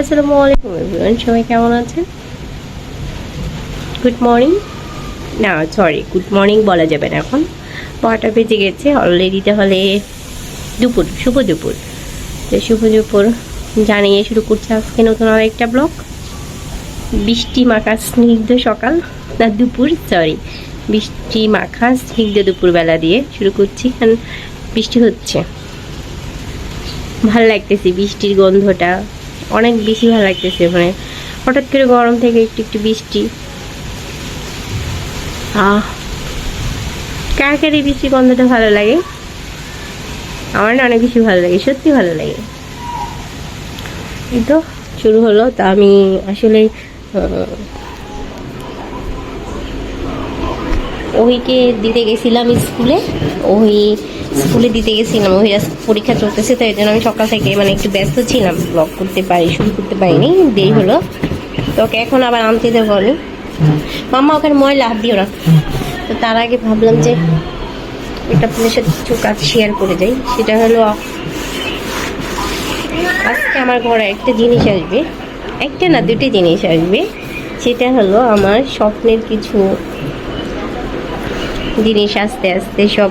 আসসালামু আলাইকুম এভরিওয়ান, সবাই কেমন আছেন? গুড মর্নিং না সরি গুড মর্নিং বলা যাবে না এখন। বারোটা বেজে গেছে অলরেডি তাহলে দুপুর, শুভ দুপুর। তো শুভ দুপুর জানিয়ে শুরু করছে আজকে নতুন আরেকটা ব্লগ বৃষ্টি মাখা স্নিগ্ধ সকাল, না দুপুর সরি বৃষ্টি মাখা স্নিগ্ধ দুপুরবেলা দিয়ে শুরু করছি, কারণ বৃষ্টি হচ্ছে। ভালো লাগতেছে বৃষ্টির গন্ধটা। অনেক বেশি ভালো লাগতেছে মানে হঠাৎ করে গরম থেকে একটু একটু বৃষ্টি। আহ, কার কার এই বৃষ্টির গন্ধটা ভালো লাগে? আমার না অনেক বেশি ভালো লাগে, সত্যি ভালো লাগে। এই তো, শুরু হলো। তা আমি আসলে ওহিকে দিতে গেছিলাম স্কুলে। ওই স্কুলে দিতে গেছিলাম ওই পরীক্ষা চলতেছে তাই জন্য আমি সকাল থেকে মানে একটু ব্যস্ত ছিলাম। ব্লগ করতে পারি শুরু করতে পারিনি দেরি হলো। তো ওকে এখন আবার আনতে দেবো আমি। মাম্মা ওখানে ময়লা হাত দিও না। তো তার আগে ভাবলাম যে এটা আপনাদের সাথে কিছু কাজ শেয়ার করে যাই সেটা হলো আজকে আমার ঘরে একটা জিনিস আসবে। একটা না দুটি জিনিস আসবে। সেটা হলো আমার স্বপ্নের কিছু জিনিস আস্তে আস্তে সব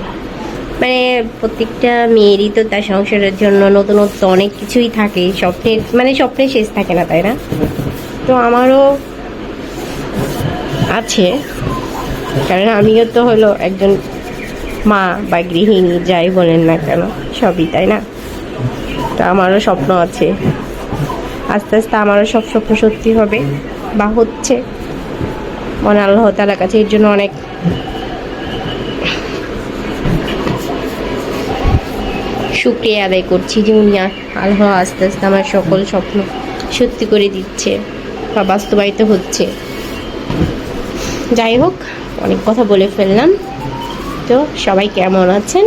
মানে প্রত্যেকটা মেয়েরই তো তার সংসারের জন্য নতুনত্ব অনেক কিছুই থাকে, স্বপ্নের মানে স্বপ্নের শেষ থাকে না, তাই না? তো আমারও আছে, কারণ আমিও তো হলো একজন মা বা গৃহিণী, যাই বলেন না কেন, সবই, তাই না? তো আমারও স্বপ্ন আছে, আস্তে আস্তে আমারও সব স্বপ্ন সত্যি হবে, বা হচ্ছে। মনে আল্লাহ তালার কাছে এর জন্য অনেক শুক্রিয়া আদায় করছি যে উনি আল্লাহ আস্তে আস্তে আমার সকল স্বপ্ন সত্যি করে দিচ্ছে বা বাস্তবায়িত হচ্ছে। যাই হোক, অনেক কথা বলে ফেললাম। তো সবাই কেমন আছেন?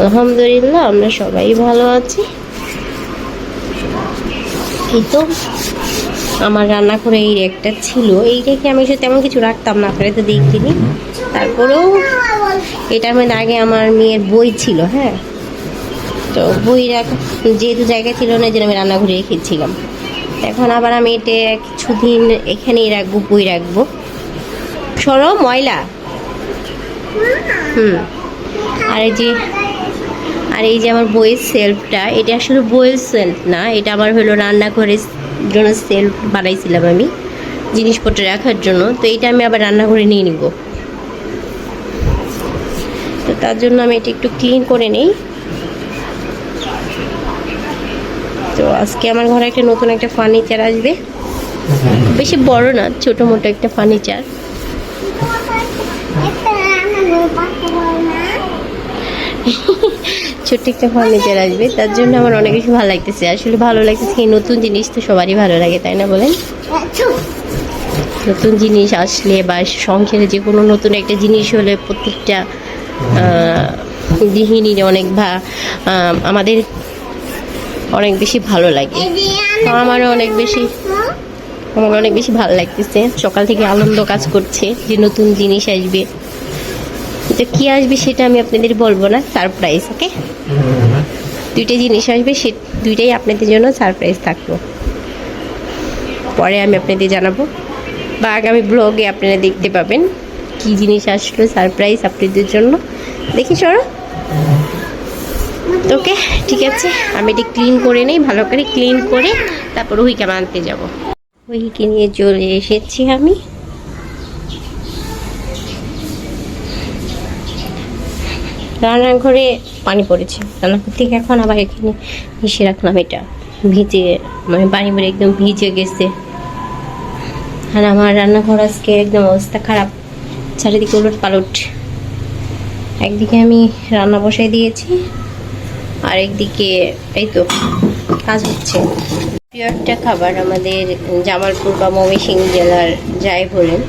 আলহামদুলিল্লাহ, আমরা সবাই ভালো আছি। এই তো, আমার রান্না করে এই রেকটা ছিল। এই রেখে আমি সে তেমন কিছু রাখতাম না, আপনারা তো দেখিনি তারপরেও এটার মধ্যে আগে আমার মেয়ের বই ছিল হ্যাঁ? তো বই রাখ, যেহেতু জায়গা ছিল না জন্য আমি রান্নাঘরে রেখেছিলাম। এখন আবার আমি এটা কিছুদিন এখানেই রাখব, বই রাখব। সরো, ময়লা। হুম। আর এই যে, আর এই যে আমার বইয়ের সেলফটা এটা আসলে বইয়ের সেলফ না, এটা আমার হলো রান্নাঘরের জন্য সেলফ বানাইছিলাম আমি, জিনিসপত্র রাখার জন্য। তো এটা আমি আবার রান্নাঘরে নিয়ে নিব। তো তার জন্য আমি এটা একটু ক্লিন করে নেই তো আজকে আমার ঘরে একটা নতুন একটা ফার্নিচার আসবে। বেশি বড় না, ছোট মোটো একটা ফার্নিচার ছোট্ট একটা ফার্নিচার আসবে, তার জন্য আমার অনেক বেশি ভালো লাগতেছে। আসলে ভালো লাগতেছে এই নতুন জিনিস তো সবারই ভালো লাগে, তাই না বলেন? নতুন জিনিস আসলে বা সংসারে যে কোনো নতুন একটা জিনিস হলে প্রত্যেকটা গৃহিণীর অনেক ভা আমাদের অনেক বেশি ভালো লাগে। আমারও অনেক বেশি আমার অনেক বেশি ভালো লাগতেছে। সকাল থেকে আনন্দ কাজ করছে, যে নতুন জিনিস আসবে। তো কি আসবে সেটা আমি আপনাদের বলব না সারপ্রাইজ ওকে দুইটা জিনিস আসবে, সে দুইটাই আপনাদের জন্য সারপ্রাইজ থাকল পরে আমি আপনাদের জানাব। বা আগামী ব্লগে আপনারা দেখতে পাবেন কি জিনিস আসলো সারপ্রাইজ আপনাদের জন্য। দেখি, সরো। ওকে, ঠিক আছে, আমি এটি ক্লিন করে নেই, ভালো করে ক্লিন করে তারপর উইকে আনতে যাব। উইকে নিয়ে চলে এসেছি আমি। রান্নাঘরে পানি পড়েছে। রান্নাঘর থেকে এখন আবার এখানে মিশিয়ে রাখলাম এটা। ভিজে মানে পানি পড়ে একদম ভিজে গেছে। আর আমার রান্নাঘর আজকে একদম অবস্থা খারাপ। চারিদিকে উলট পালট একদিকে আমি রান্না বসাই দিয়েছি আর একদিকে এই তো কাজ হচ্ছে প্রিয় একটা খাবার আমাদের জামালপুর বা ময়মনসিং জেলার যাই বলেন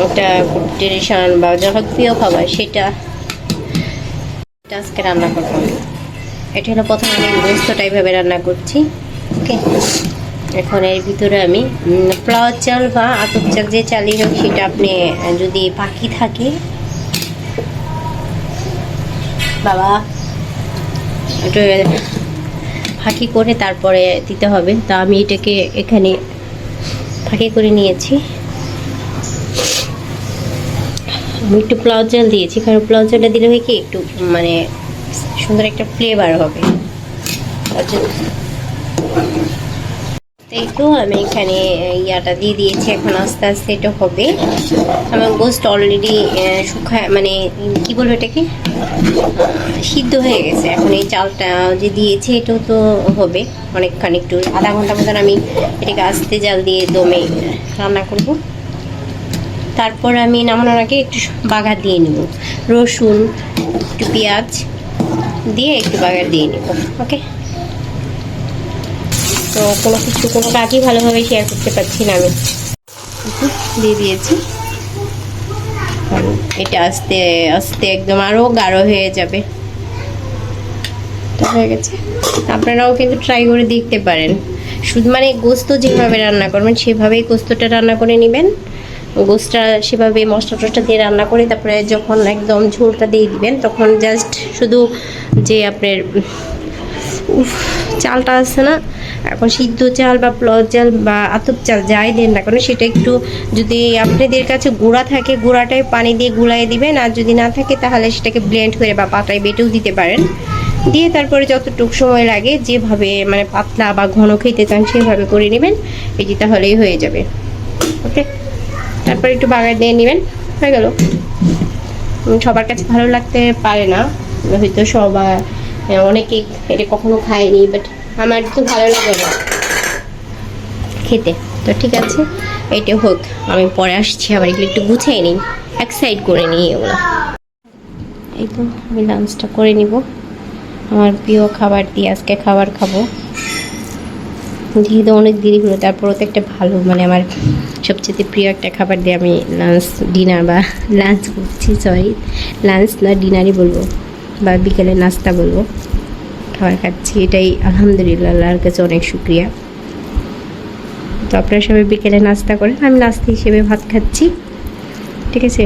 একটা ট্রেডিশন বা জনপ্রিয় খাবার সেটা আজকে রান্না করব। এটা হলো প্রথমে আমি গোস্তটা এইভাবে রান্না করছি ওকে এখন এর ভিতরে আমি উম, ফ্লাওয়ার চাল বা আতপ চাল যে চালই হোক সেটা আপনি যদি পাখি থাকে বাবা একটু ফাঁকি করে তারপরে দিতে হবে। তা আমি এটাকে এখানে ফাঁকি করে নিয়েছি। আমি একটু প্লাউজ জল দিয়েছি, কারণ প্লাউজ জলটা দিলে হয় কি, একটু মানে সুন্দর একটা ফ্লেভার হবে। তার জন্য আমি এখানে ইয়াটা দিয়ে দিয়েছি, এখন আস্তে আস্তে এটা হবে। আমার গোস্ট অলরেডি শুকায় মানে কি বলব এটাকে? সিদ্ধ হয়ে গেছে। এখন এই চালটা যে দিয়েছে, এটাও তো হবে অনেকখানি একটু। আধা ঘণ্টা মতন আমি এটাকে আস্তে জাল দিয়ে দমে রান্না করব। তারপর আমি নামানোর আগে একটু বাগার দিয়ে নেব। রসুন, একটু পেঁয়াজ দিয়ে একটু বাগার দিয়ে নেব। ওকে? তো কোনো কিছু, কোনো কাজই ভালোভাবে শেয়ার করতে পারছি না আমি। দিয়ে দিয়েছি। এটা আস্তে আস্তে একদম আরও গাঢ় হয়ে যাবে। হয়ে গেছে। আপনারাও কিন্তু ট্রাই করে দেখতে পারেন। শুধু মানে গোস্ত যেভাবে রান্না করবেন, সেভাবেই গোস্তটা রান্না করে নেবেন। গোস্তটা সেভাবে মশলা টসলা দিয়ে রান্না করে তারপরে যখন একদম ঝোলটা দিয়ে দিবেন, তখন জাস্ট শুধু যে আপনার চালটা আছে না এখন সিদ্ধ চাল বা প্লস চাল বা আতপ চাল যাই দেন না কেন সেটা একটু যদি আপনাদের কাছে গুঁড়া থাকে গুঁড়াটাই পানি দিয়ে গুলাই দিবেন আর যদি না থাকে তাহলে সেটাকে ব্লেন্ড করে বা পাতায় বেটেও দিতে পারেন। দিয়ে তারপরে যতটুকু সময় লাগে যেভাবে মানে পাতলা বা ঘন খেতে চান সেভাবে করে নেবেন যে তাহলেই হয়ে যাবে। ওকে? তারপর একটু বাগার দিয়ে নেবেন হয়ে গেল। সবার কাছে ভালো লাগতে পারে না হয়তো হ্যাঁ, অনেকে এটা কখনো খায়নি বাট আমার তো ভালো লাগে না খেতে। তো ঠিক আছে এটা হোক, আমি পরে আসছি, আবার এগুলো একটু গুছিয়ে নিই। এক সাইড করে নিই এগুলো। এই তো, আমি লাঞ্চটা করে নিব। আমার প্রিয় খাবার দিয়ে আজকে খাবার খাব। যেহেতু অনেক দেরি হলো তারপরও তো একটা ভালো মানে আমার সবচেয়ে প্রিয় একটা খাবার দিয়ে আমি লাঞ্চ ডিনার বা লাঞ্চ করছি সরি লাঞ্চ না ডিনারই বলব, বা বিকেলে নাস্তা বলব। খাবার খাচ্ছি, এটাই আলহামদুলিল্লাহ, আল্লাহর কাছে অনেক শুক্রিয়া। তো আপনারা সবাই বিকেলে নাস্তা করেন, আমি নাস্তা হিসেবে ভাত খাচ্ছি। ঠিক আছে?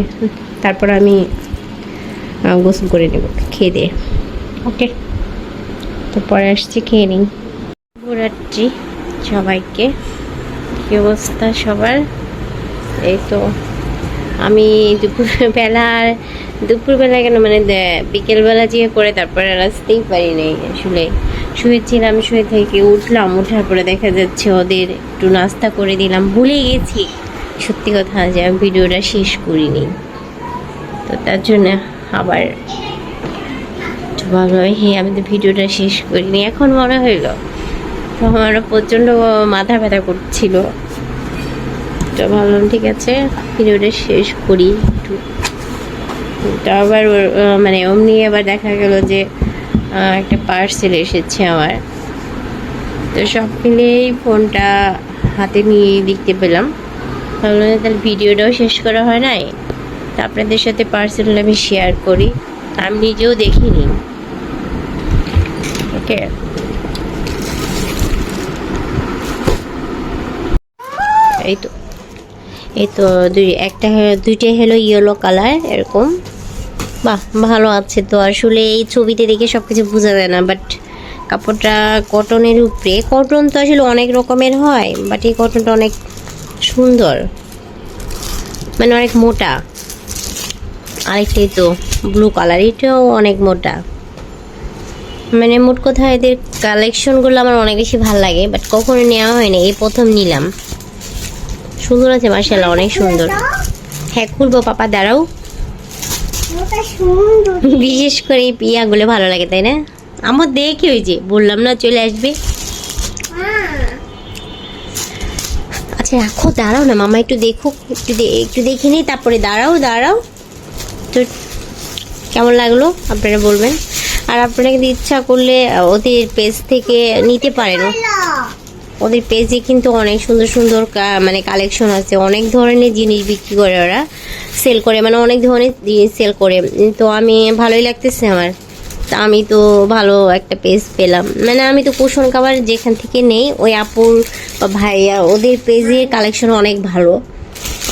তারপর আমি গোসল করে নেব, খেয়ে দিয়ে। ওকে? তো পরে আসছি, খেয়ে নিই। শুভরাত্রি সবাইকে। কী অবস্থা সবার? এই তো, আমি দুপুরবেলা দুপুরবেলা কেন? মানে বিকেলবেলা যে করে তারপরে আসতেই পারি নাই আসলে। শুয়েছিলাম শুয়ে থেকে উঠলাম ওঠার পরে দেখা যাচ্ছে ওদের একটু নাস্তা করে দিলাম। ভুলে গেছি। সত্যি কথা যে আমি ভিডিওটা শেষ করিনি। তো তার জন্য আবার হয় হ্যাঁ আমি তো ভিডিওটা শেষ করিনি। এখন মনে হইল তো আমার প্রচণ্ড মাথা ব্যথা করছিল। তো ভাবলাম, ঠিক আছে, ভিডিওটা শেষ করি। একটু তো আবার মানে অমনি আবার দেখা গেল যে একটা পার্সেল এসেছে আমার। তো সব মিলেই ফোনটা হাতে নিয়ে দেখতে পেলাম। ভাবলাম তাহলে ভিডিওটাও শেষ করা হয় নাই? তো আপনাদের সাথে পার্সেলটা আমি শেয়ার করি। আমি নিজেও দেখিনি। ওকে এই তো এই তো দুই, একটা দুইটাই হলো ইয়েলো কালার এরকম। বাহ, ভালো আছে তো। আসলে এই ছবিতে দেখে সব কিছু বোঝা যায় না বাট কাপড়টা কটনের উপরে। কটন তো আসলে অনেক রকমের হয় বাট এই কটনটা অনেক সুন্দর। মানে অনেক মোটা। আরেকটাই তো ব্লু কালার এটাও অনেক মোটা। মানে মোট কথা এদের কালেকশনগুলো আমার অনেক বেশি ভালো লাগে বাট কখনো নেওয়া হয়নি। এই প্রথম নিলাম। সুন্দর আছে মার্শাল্লাহ অনেক সুন্দর। হ্যাঁ খুলবো, পাপা, দাঁড়াও। বিশেষ করে এই পিয়াগুলো ভালো লাগে তাই না? আমার দেখে ওই যে বললাম না চলে আসবে। আচ্ছা রাখো দাঁড়াও না মামা একটু দেখুক একটু একটু দেখে নিই তারপরে দাঁড়াও দাঁড়াও। তো কেমন লাগল আপনারা বলবেন? আর আপনারা যদি ইচ্ছা করলে ওদের পেজ থেকে নিতে পারেন। ওদের পেজে কিন্তু অনেক সুন্দর সুন্দর মানে কালেকশন আছে। অনেক ধরনের জিনিস বিক্রি করে ওরা। সেল করে মানে অনেক ধরনের সেল করে। তো আমি ভালোই লাগতেছে আমার। তা আমি তো ভালো একটা পেজ পেলাম। মানে আমি তো কুশন খাবার যেখান থেকে নেই, ওই আপুর বা ভাইয়া, ওদের পেজে কালেকশন অনেক ভালো।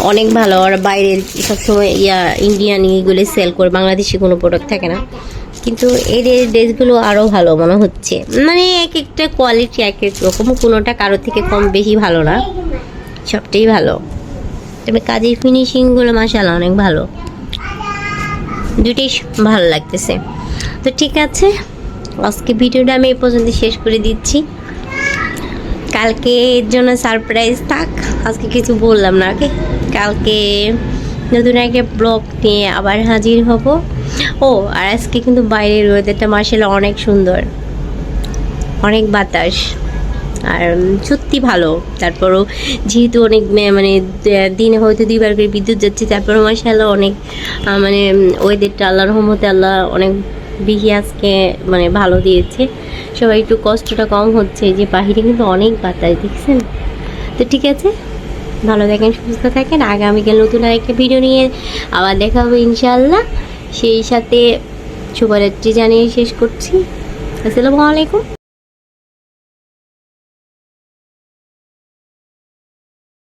অনেক ভালো। আর বাইরের সবসময় ইয়া ইন্ডিয়ান ইগুলো সেল করে। বাংলাদেশি কোনো প্রোডাক্ট থাকে না। কিন্তু এই ড্রেসগুলো আরও ভালো মনে হচ্ছে। মানে এক একটা কোয়ালিটি এক এক রকম, কোনোটা কারোর থেকে কম বেশি ভালো না। সবটাই ভালো। তবে কাজের ফিনিশিংগুলো মাসাল্লাহ অনেক ভালো। দুটোই ভালো লাগতেছে। তো ঠিক আছে, আজকে ভিডিওটা আমি এই পর্যন্ত শেষ করে দিচ্ছি। কালকে এর জন্য সারপ্রাইজ থাক। আজকে কিছু বললাম না ওকে কালকে নতুন একটা ব্লগ নিয়ে আবার হাজির হব। ও, আর আজকে কিন্তু বাইরের ওয়েদারটা মার্শাল অনেক সুন্দর। অনেক বাতাস। আর সত্যি ভালো। তারপরও যেহেতু অনেক মানে দিনে হয়তো দুইবার করে বিদ্যুৎ যাচ্ছে, তারপরও মার্শাল্লাহ অনেক মানে ওয়েদারটা আল্লাহ রহমতে আল্লাহ অনেক বেশি আজকে মানে ভালো দিয়েছে। সবাই একটু কষ্টটা কম হচ্ছে, যে বাহিরে কিন্তু অনেক বাতাস, দেখছেন? তো ঠিক আছে? ভালো থাকেন, সুস্থ থাকেন। আগামীকাল নতুন আরেকটা ভিডিও নিয়ে আবার দেখা হবে ইনশাল্লাহ সেই সাথে শুভরাত্রি জানিয়ে শেষ করছি। আসসালামু আলাইকুম।